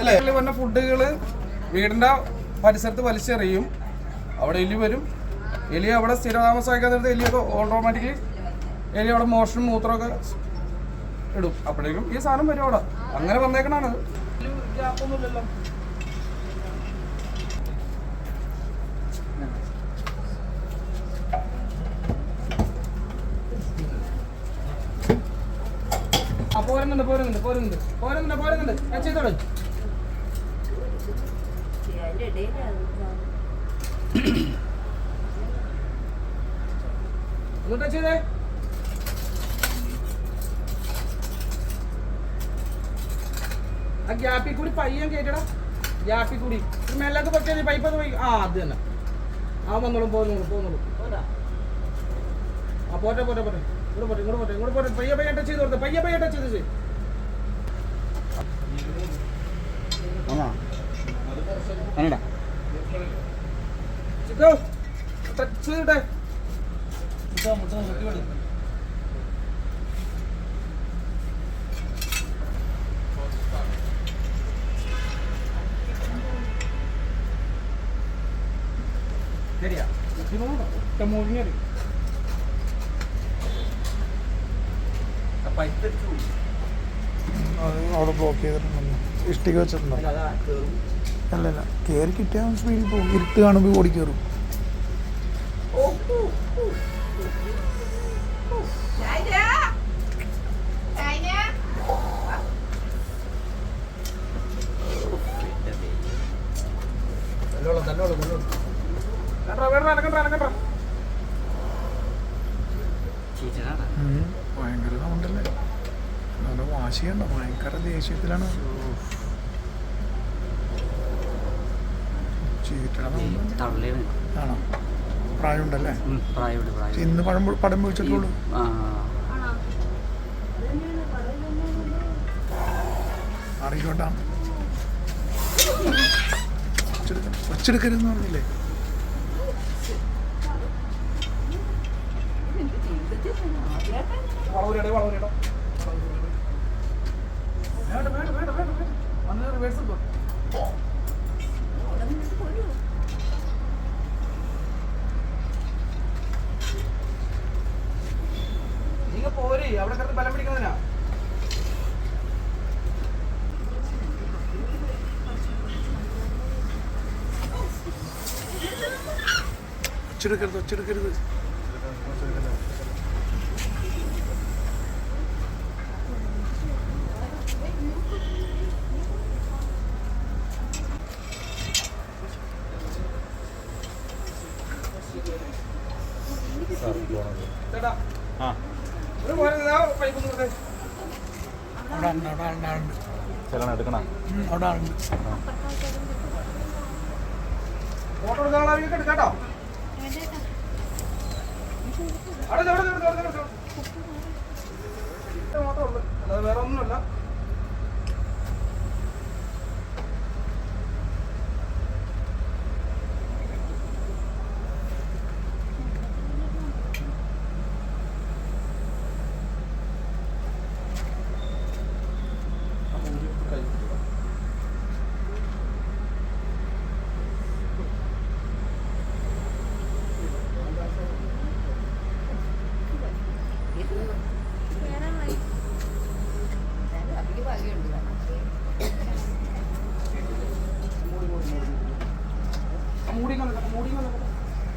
അല്ലേ? പറഞ്ഞ ഫുഡുകൾ വീടിന്റെ പരിസരത്ത് വലിച്ചെറിയും. അവിടെ എലി വരും. എലി അവിടെ സ്ഥിരതാമസമാക്കാൻ നേരത്തെ എലിയൊക്കെ ഓട്ടോമാറ്റിക്കലി എലി അവിടെ മോഷണം മൂത്രമൊക്കെ ഇടും. അപ്പോഴേക്കും ഈ സാധനം വരും അവിടെ. അങ്ങനെ വന്നേക്കണാണ് പോരുന്നുണ്ട് പോരുന്നുണ്ട് പോരുന്നുണ്ട് പോരുന്നുണ്ട് പോരുന്നുണ്ട്. ഞാൻ ചെയ്തോളൂ. എന്നിട്ട് ചെയ്തേ? ആ ഗ്യാപ്പിൽ കൂടി പയ്യൻ കേട്ടടാ ഗ്യാപ്പിൽ കൂടി. മേലൊക്കെ പൊക്കിയാൽ പൈപ്പ് അത് പോയി. ആ അത് തന്നെ. ആ വന്നോളും പോന്നോളൂ പോന്നോളൂ. ആ പോട്ടെ പോട്ടെ പോട്ടെ. ഇങ്ങോട്ട് പോട്ടെ ഇങ്ങോട്ട് പോട്ടെ ഇങ്ങോട്ട് പോട്ടെ. പയ്യ പയ്യ ടച്ച് ചെയ്ത് കൊടുത്തേ പയ്യ പയ്യ ടച്ച് ചെയ്ത് ചെയ്യ്. ശരിയാ. അവിടെ ബ്ലോക്ക് ചെയ്തിട്ടുണ്ടല്ലോ. ഇഷ്ടിക വെച്ചിട്ടുണ്ടോ? അല്ലല്ല കയറി കിട്ടിയാൽ സ്പീഡിൽ പോകും. ഇരുട്ട് കാണുമ്പോൾ ഓടി കയറും. ഭയങ്കര സൗണ്ടല്ലേ നല്ല വാശിയുണ്ടോ? ഭയങ്കര ദേഷ്യത്തിലാണ്. തള്ളിയാണ് ആണോ? പ്രായമുണ്ടല്ലേ? പ്രായമുണ്ട് പ്രായം ഇന്ന് പഴം പടം വെച്ചിട്ടുള്ളൂ? അറിയിക്കോട്ടാ വച്ചെടുക്കരുതെന്ന് പറഞ്ഞില്ലേ? വേണ്ട വേണ്ട വേണ്ട വേണ്ട വേണ്ട. വന്ന് റിവേഴ്സ് പോ അവിടെ കിടന്ന് ബലം പിടിക്കുന്നതിനാ? ഒച്ചെടുക്കരുത് ഒച്ചെടുക്കരുത് ചേട്ടാ ചെല്ലണം എടുക്കണം? അവിടെ ഉണ്ട് ഫോട്ടോ എടുക്കാനുള്ള എടുക്കാട്ടോ. അവിടെ അവിടെ അവിടെ അവിടെ അവിടെ മാത്രമേ ഉള്ളൂ. അല്ലാതെ വേറെ ഒന്നുമല്ല.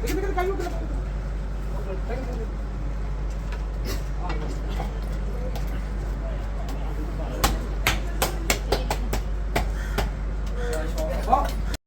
Dekat-dekat kayu kenapa?